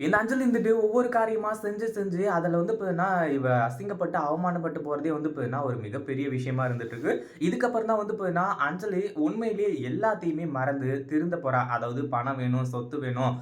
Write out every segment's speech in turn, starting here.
இந்த அஞ்சலி இருந்துட்டு ஒவ்வொரு காரியமாக செஞ்சு செஞ்சு அதில் வந்து பார்த்தீங்கன்னா இவ அசிங்கப்பட்டு அவமானப்பட்டு போகிறதே வந்து பார்த்தீங்கன்னா ஒரு மிகப்பெரிய விஷயமா இருந்துட்டு இருக்கு இதுக்கப்புறம் தான் வந்து பார்த்தீங்கன்னா அஞ்சலி உண்மையிலேயே எல்லாத்தையுமே மறந்து திருந்த போகிறா அதாவது பணம் வேணும் சொத்து வேணும்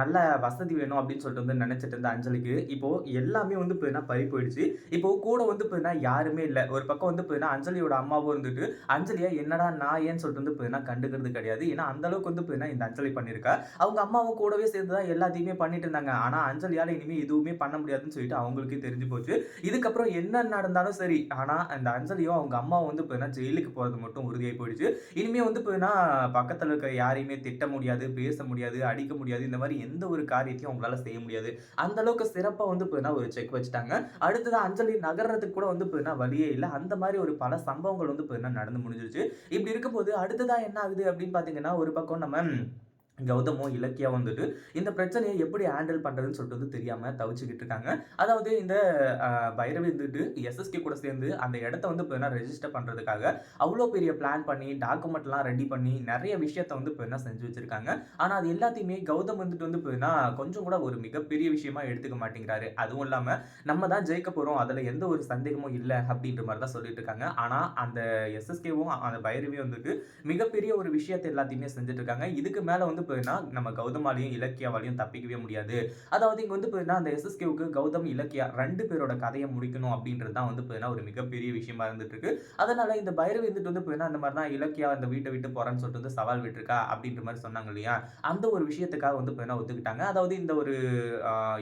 நல்ல வசதி வேணும் அப்படின்னு சொல்லிட்டு வந்து நினச்சிட்டு இருந்த அஞ்சலிக்கு இப்போது எல்லாமே வந்து பார்த்தீங்கன்னா பறி போயிடுச்சு. இப்போது கூட வந்து இப்போனா யாருமே இல்லை. ஒரு பக்கம் வந்து பார்த்தீங்கன்னா அஞ்சலியோட அம்மாவும் இருந்துட்டு அஞ்சலியா என்னடா நான் ஏன்னு சொல்லிட்டு வந்து பார்த்தீங்கன்னா கண்டுக்கிறது கிடையாது. ஏன்னா அந்தளவுக்கு வந்து பார்த்தீங்கன்னா இந்த அஞ்சலி பண்ணியிருக்கா. அவங்க அம்மாவும் கூடவே சேர்ந்து தான் எல்லாத்தையுமே பண்ணிட்டு இருந்தாங்க. ஆனா அஞ்சலியால இனிமே எதுவுமே பண்ண முடியாதுன்னு சொல்லிட்டு அவங்களுக்கே தெரிஞ்சு போச்சு. இதுக்கப்புறம் என்ன நடந்தாலும் சரி ஆனா அந்த அஞ்சலியும் அவங்க அம்மாவும் வந்து பார்த்தீங்கன்னா ஜெயிலுக்கு போறது மட்டும் உறுதியாகி போயிடுச்சு. இனிமே வந்து பார்த்தீங்கன்னா பக்கத்துல இருக்க யாரையுமே திட்ட முடியாது பேச முடியாது அடிக்க முடியாது இந்த மாதிரி எந்த ஒரு காரியத்தையும் அவங்களால செய்ய முடியாது. அந்த அளவுக்கு சிறப்பா வந்து பார்த்தீங்கன்னா ஒரு செக் வச்சுட்டாங்க. அடுத்ததான் அஞ்சலி நகர்றதுக்கு கூட வந்து பார்த்தீங்கன்னா வழியே இல்லை. அந்த மாதிரி ஒரு பல சம்பவங்கள் வந்து பார்த்தீங்கன்னா நடந்து முடிஞ்சிருச்சு. இப்படி இருக்கும்போது அடுத்ததா என்ன ஆகுது அப்படின்னு பார்த்தீங்கன்னா ஒரு பக்கம் நம்ம கௌதமும் இலக்கியா வந்துட்டு இந்த பிரச்சனையை எப்படி ஹேண்டில் பண்ணுறதுன்னு சொல்லிட்டு வந்து தெரியாமல் தவிச்சுக்கிட்டு இருக்காங்க. அதாவது இந்த பைரவி வந்துட்டு எஸ்எஸ்கே கூட சேர்ந்து அந்த இடத்த வந்து இப்போ ரெஜிஸ்டர் பண்ணுறதுக்காக அவ்வளோ பெரிய பிளான் பண்ணி டாக்குமெண்ட்லாம் ரெடி பண்ணி நிறைய விஷயத்த வந்து இப்போ செஞ்சு வச்சுருக்காங்க. ஆனால் அது எல்லாத்தையுமே கௌதம் வந்துட்டு வந்து இப்போ கொஞ்சம் கூட ஒரு மிகப்பெரிய விஷயமா எடுத்துக்க மாட்டேங்கிறாரு. அதுவும் இல்லாமல் நம்ம தான் ஜெயிக்க போகிறோம் அதில் எந்த ஒரு சந்தேகமும் இல்லை அப்படின்ற மாதிரி தான் சொல்லிட்டு இருக்காங்க. ஆனால் அந்த எஸ்எஸ்கேவும் அந்த பைரவியும் வந்துட்டு மிகப்பெரிய ஒரு விஷயத்தை எல்லாத்தையுமே செஞ்சுட்டு இருக்காங்க. இதுக்கு மேலே வந்து போயின்னா நம்ம கௌதமாலையும் இலக்கியாவாலையும் தப்பிக்கவே முடியாது. அதாவது இங்கே வந்து போயின்னா அந்த எஸ்எஸ்கேவுக்கு கௌதம் இலக்கியா ரெண்டு பேரோட கதையை முடிக்கணும் அப்படின்றது தான் வந்து போயின்னா ஒரு மிகப்பெரிய விஷயமா இருந்துட்டு இருக்கு அதனால இந்த பைரவி வந்துட்டு வந்து போயின்னா அந்த மாதிரி தான் இலக்கியா அந்த வீட்டை விட்டு போறேன்னு சொல்லிட்டு வந்து சவால் விட்டுருக்கா அப்படின்ற மாதிரி சொன்னாங்க இல்லையா? அந்த ஒரு விஷயத்துக்காக வந்து போயின்னா ஒத்துக்கிட்டாங்க. அதாவது இந்த ஒரு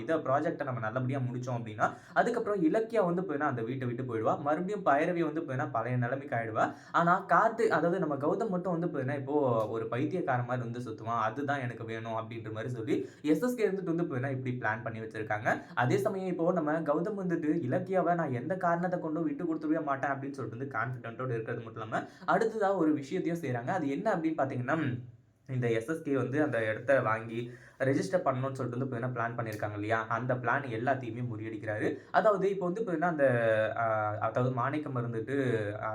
இதை ப்ராஜெக்டை நம்ம நல்லபடியாக முடிச்சோம் அப்படின்னா அதுக்கப்புறம் இலக்கியா வந்து போயின்னா அந்த வீட்டை விட்டு போயிடுவா. மறுபடியும் பைரவி வந்து போயின்னா பழைய நிலைமைக்கு ஆயிடுவா. ஆனா கார்த்து அதாவது நம்ம கௌதம் மட்டும் வந்து போயின்னா இப்போ ஒரு பைத்தியக்கார மாதிரி வந்து சுத்துவான். அதுதான் எனக்கு வேணும் அப்படின்ற மாதிரி சொல்லி எஸ்எஸ்கே இருந்துட்டு வந்து இப்போ இப்படி பிளான் பண்ணி வச்சிருக்காங்க. அதே சமயம் இப்போ நம்ம கௌதம் வந்துட்டு இலக்கியாவை நான் எந்த காரணத்தை கொண்டும் விட்டு கொடுத்துடவே மாட்டேன் அப்படின்னு சொல்லிட்டு வந்து கான்ஃபிடென்ட்டோடு இருக்கிறது மட்டும் இல்லாமல் அடுத்ததாக ஒரு விஷயத்தையும் செய்கிறாங்க அது என்ன அப்படின்னு பார்த்தீங்கன்னா இந்த எஸ்எஸ்கே வந்து அந்த இடத்த வாங்கி ரெஜிஸ்டர் பண்ணணும்னு சொல்லிட்டு வந்து இப்போ பிளான் பண்ணியிருக்காங்க இல்லையா? அந்த பிளான் எல்லாத்தையுமே முறியடிக்கிறாரு. அதாவது இப்போ வந்து இப்போ அந்த அதாவது மாணிக்கம் இருந்துட்டு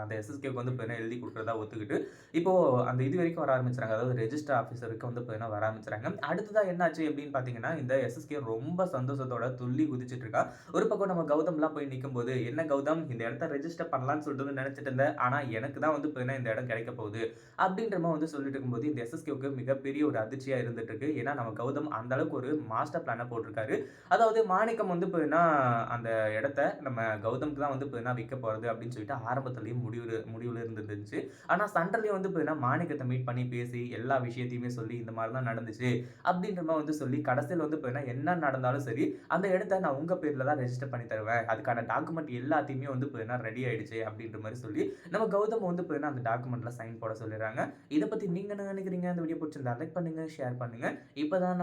அந்த எஸ்எஸ்கேக்கு வந்து இப்போ எழுதி கொடுக்குறதா ஒத்துக்கிட்டு இப்போ அந்த இது வரைக்கும் வர ஆரம்பிச்சாங்க அதாவது ரெஜிஸ்டர் ஆஃபீஸருக்கு வந்து இப்போ வர ஆரம்பிச்சாங்க அடுத்ததா என்னாச்சு அப்படின்னு பார்த்தீங்கன்னா இந்த எஸ்எஸ்கே ரொம்ப சந்தோஷத்தோட துள்ளி குதிச்சுட்டு இருக்கா. ஒரு பக்கம் நம்ம கௌதம்லாம் போய் நிற்கும் போது என்ன கௌதம் இந்த இடத்த ரெஜிஸ்டர் பண்ணலாம்னு சொல்லிட்டு வந்து நினச்சிட்டு இருந்தேன் ஆனால் எனக்கு தான் வந்து இப்போ இந்த இடம் கிடைக்க போகுது. அப்படின்ற மாதிரி வந்து சொல்லிட்டு இருக்கும்போது இந்த எஸ்எஸ்கேவுக்கு மிகப்பெரிய ஒரு அதிர்ச்சியாக இருந்துட்டு இருக்கு. ஏன்னா நம்ம கௌதம் அந்த அளவுக்கு ஒரு மாஸ்டர் பிளானை போட்டிருக்காரு. அதாவது மாணிக்கம் வந்து இப்போ அந்த இடத்த நம்ம கௌதம்க்கு தான் வந்து இப்போ விற்க போகிறது அப்படின்னு சொல்லிட்டு ஆரம்பத்துலேயும் முடிவு முடிவுல இருந்துருந்துச்சு. ஆனால் சண்டர்லேயும் வந்து இப்போ மாணிக்கத்தை மீட் பண்ணி பேசி எல்லா விஷயத்தையுமே சொல்லி இந்த மாதிரி தான் நடந்துச்சு அப்படின்ற மாதிரி வந்து சொல்லி கடைசியில் வந்து இப்போ என்ன நடந்தாலும் சரி அந்த இடத்த நான் உங்கள் பேரில் தான் ரெஜிஸ்டர் பண்ணி தருவேன். அதுக்கான டாக்குமெண்ட் எல்லாத்தையுமே வந்து இப்போ ரெடி ஆயிடுச்சு அப்படின்ற மாதிரி சொல்லி நம்ம கௌதம் வந்து இப்போ அந்த டாக்குமெண்ட்டில் சைன் போட சொல்லிடுறாங்க. இதை பற்றி நீங்கள் என்ன நினைக்கிறீங்க? அந்த வீடியோ பிடிச்சிருந்தா லைக் பண்ணுங்கள் ஷேர் பண்ணுங்க. இப்போதான்